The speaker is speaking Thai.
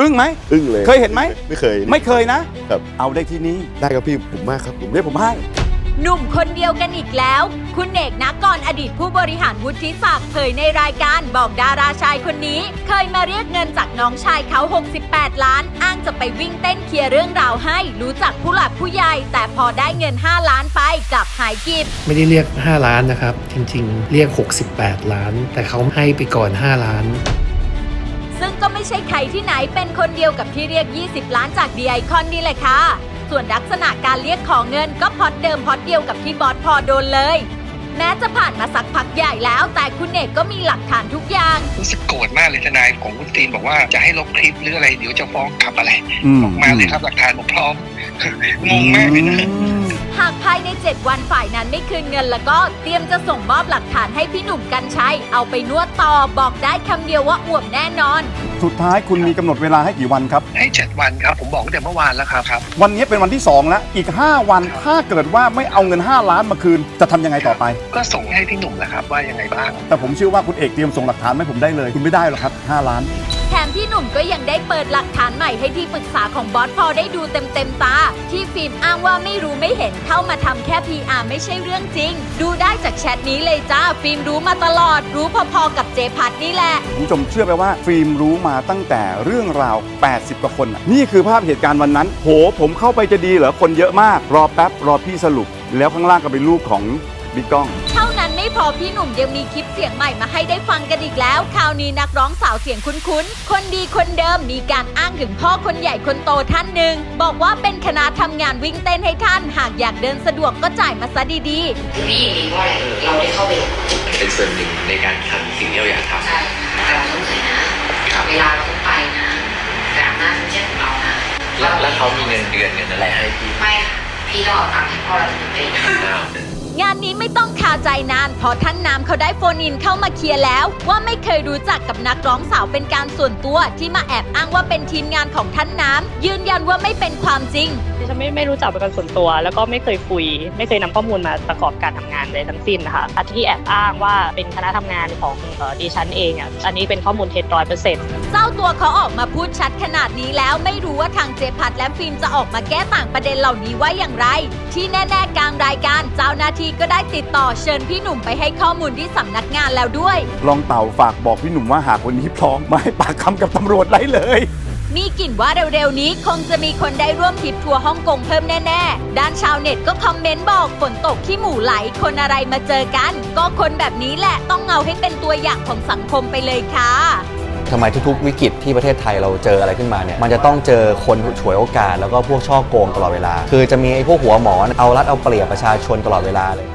อึ้งไหมอึ้งเลยเคยเห็นไหมไม่เคย ไม่เคยนะ ครับ เอาได้ที่นี้ได้ครับพี่ผมมากครับผมเดี๋ยวผมให้ หนุ่มคนเดียวกันอีกแล้ว คุณเอกนักกรอดีตผู้บริหารวุฒิศักดิ์เผยในรายการบอกดาราชายคนนี้ เคยมาเรียกเงินจากน้องชายเขา 68 ล้าน อ้างจะไปวิ่งเต้นเคลียร์เรื่องราวให้ รู้จักผู้หลักผู้ใหญ่ แต่พอได้เงิน 5 ล้านไปกลับหายกิบ ไม่ได้เรียก 5 ล้านนะครับ จริงๆ เรียก 68 ล้าน แต่เขาให้ไปก่อน 5 ล้าน ซึ่งก็ไม่ใช่ใครที่ไหนเป็นคนเดียวกับที่เรียก 20 ล้านจากดีไอคอนนี่แหละค่ะ ส่วนลักษณะการเรียกของเงินก็พอดเดิมพอดเดียวกับที่บอสพอโดนเลย แม้จะผ่านมาสักพักใหญ่แล้ว แต่คุณเอกก็มีหลักฐานทุกอย่าง รู้สึกโกรธมากเลยทนายของคุณตีนบอกว่าจะให้ลบคลิปหรืออะไรเดี๋ยวจะฟ้องกลับอะไรอืมออกมาเลยครับหลักฐานผมพร้อม งงมากเลยนะ อืม หากภายใน 7 วันฝ่ายนั้นไม่คืนเงินแล้วก็เตรียมจะส่งมอบหลักฐานให้พี่หนุ่มกัญชัยเอาไปนวดต่อบอกได้คำเดียวว่าอวบแน่นอน สุดท้ายคุณมีกำหนดเวลาให้กี่วันครับ ให้เจ็ดวันครับ ผมบอกตั้งแต่เมื่อวานแล้วครับครับ วันนี้เป็นวันที่2แล้วอีก 5 วันถ้าเกิดว่าไม่เอาเงิน 5 ล้านมาคืน จะทำยังไงต่อไป ก็ส่งให้พี่หนุ่มแหละครับว่ายังไงบ้าง แต่ผมเชื่อว่าคุณเอกเตรียมส่งหลักฐานมาให้ผมได้เลย คุณไม่ได้หรอกครับ 5 ล้าน แถมพี่หนุ่มก็ยังได้เปิดหลักฐานใหม่ให้ที่ปรึกษาของบอสพอได้ดูเต็มเต็มๆตา ที่ฟิล์มอ้างว่าไม่รู้ไม่เห็นเข้ามาทำแค่ PR ไม่ใช่เรื่องจริง ดูได้จากแชทนี้เลยจ้า ฟิล์มรู้มาตลอด รู้พอๆกับเจพัทนี่แหละคุณผู้ชมเชื่อไหมว่าฟิล์มรู้มาตั้งแต่เรื่องราว 80 กว่าคน นี่คือภาพเหตุการณ์วันนั้น โห ผมเข้าไปจะดีเหรอคนเยอะมาก รอแป๊บรอพี่สรุป แล้วข้างล่างก็เป็นรูปของบิ๊กก้อง พอพี่หนุ่มยังมีคลิปเสียงใหม่มาให้ได้ฟังกันอีกแล้ว คราวนี้นักร้องสาวเสียงคุ้นๆ คนดีคนเดิมมีการอ้างถึงพ่อคนใหญ่คนโตท่านหนึ่ง บอกว่าเป็นคณะทำงานวิ่งเต้นให้ท่าน หากอยากเดินสะดวกก็จ่ายมาซะดีคือพี่ยินดีเพราะอะไรเราได้เข้าไปลงทุนเป็นส่วนหนึ่งในการทำสิ่งที่เราอยากทำใช่แต่เราต้องเหนื่อยนะเวลาเราต้องไปนะแต่อำนาจไม่ใช่ของเรานะแล้วแล้วเขามีเงินเดือนเงินอะไรให้พี่ไม่ค่ะพี่ต้องเอาตังค์ให้พ่อเราถึงไปอ้าวๆ งานนี้ไม่ต้องคาใจนานเพอท่านน้ำเขาได้โฟนอินเข้ามาเคลียร์แล้ว ว่าไม่เคยรู้จักกับนักร้องสาวเป็นการส่วนตัวที่มาแอบอ้างว่าเป็นทีมงานของท่านน้ำยืนยันว่าไม่เป็นความจริง ดิฉันไม่ไม่รู้จักเป็นการส่วนตัว แล้วก็ไม่เคยคุย ไม่เคยนำข้อมูลมาประกอบการทำงานเลยทั้งสิ้นนะคะอันที่แอบอ้างว่าเป็นคณะทำงานของเอ่อดิฉันเองอะอันนี้เป็นข้อมูลเท็จร้อยเปอร์เซ็นต์ เจ้าตัวเขาออกมาพูดชัดขนาดนี้แล้วไม่รู้ว่าทางเจพัทและฟิล์มจะออกมาแก้ต่างประเด็นเหล่านี้ว่าอย่างไร ที่แน่ๆกลางรายการเจ้าหน้าที่ก็ได้ติดต่อเชิญพี่หนุ่มไปให้ข้อมูลที่สำนักงานแล้วด้วย ลองเต่าฝากบอกพี่หนุ่มว่าหากวันนี้พร้อมมาให้ปากคำกับตำรวจได้เลย มีกลิ่นว่าเร็วๆนี้คงจะมีคนได้ร่วมทริปทัวร์ฮ่องกงเพิ่มแน่ๆ ด้านชาวเน็ตก็คอมเมนต์บอกฝนตกที่หมู่ไหลคนอะไรมาเจอกัน ก็คนแบบนี้แหละต้องเอาให้เป็นตัวอย่างของสังคมไปเลยค่ะ ทำไมทุกๆ วิกฤตที่ประเทศไทยเราเจออะไรขึ้นมาเนี่ยมันจะต้องเจอคนฉวยโอกาสแล้วก็พวกช่อโกงตลอดเวลา คือจะมีไอ้พวกหัวหมอเอารัดเอาเปรียบประชาชนตลอดเวลาเลย